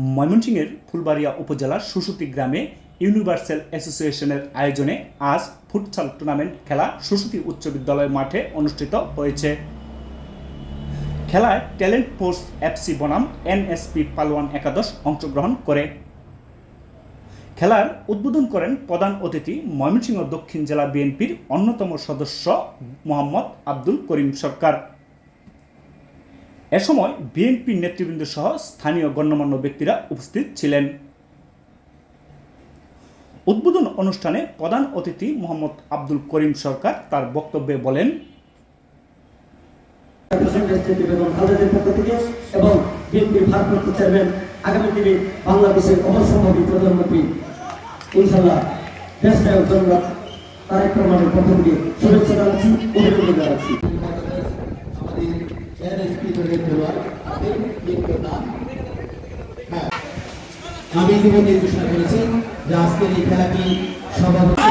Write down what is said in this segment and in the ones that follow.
ময়মনসিংহের ফুলবাড়িয়া উপজেলার সুসুতি গ্রামে ইউনিভার্সাল অ্যাসোসিয়েশনের আয়োজনে আজ ফুটসাল টুর্নামেন্ট খেলা সুসুতি উচ্চ বিদ্যালয় মাঠে অনুষ্ঠিত হয়েছে। খেলায় ট্যালেন্ট ফোর্স এফসি বনাম এনএসপি পালোয়ান একাদশ অংশগ্রহণ করে। খেলার উদ্বোধন করেন প্রধান অতিথি ময়মনসিংহ দক্ষিণ জেলা বিএনপির অন্যতম সদস্য মোহাম্মদ আব্দুল করিম সরকার। এ সময় বিএনপি নেতৃবৃন্দ সহ স্থানীয় গণ্যমান্য ব্যক্তিরা উপস্থিত ছিলেন। উদ্বোধন অনুষ্ঠানে প্রধান অতিথি মোহাম্মদ আব্দুল করিম সরকার তার বক্তব্যে বলেন বাংলাদেশের পক্ষ থেকে শুভেচ্ছা জানাচ্ছি, অভিনন্দন জানাচ্ছি। আমি ইতিমধ্যে ঘোষণা করেছি যে আজকের এই খেলাটি সভাপতি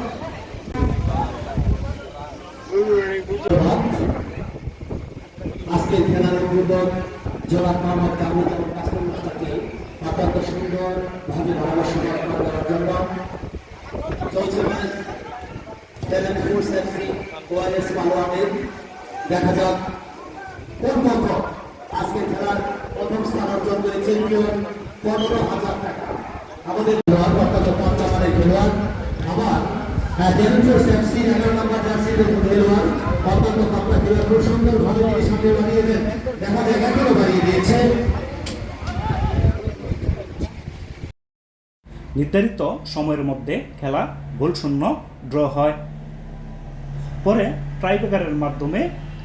খেলার উদ্বোধক জনাব মোহাম্মদ কামরুজ্জামান কাস্টম মাস্টারকে অত্যন্ত সুন্দর ভাবে ভালোবাসা করার জন্য চলছে match talent force FC YS পালোয়ানের দেখা যাক কোন পক্ষ আজকের খেলার আমাদের আবার এফসি এগারো নম্বর খেলোয়াড়। নির্ধারিত সময়ের মধ্যে খেলা গোলশূন্য ড্র হয়। পরে ট্রাইবেকারের মাধ্যমে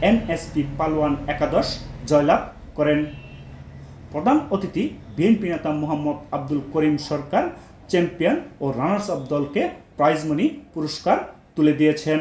এনএসপি পালোয়ান একাদশ জয়লাভ করেন। প্রধান অতিথি বিএনপি নেতা মোহাম্মদ আব্দুল করিম সরকার, চ্যাম্পিয়ন ও রানার্স আপ দলকে প্রাইজ মানি পুরস্কার তুলে দিয়েছেন।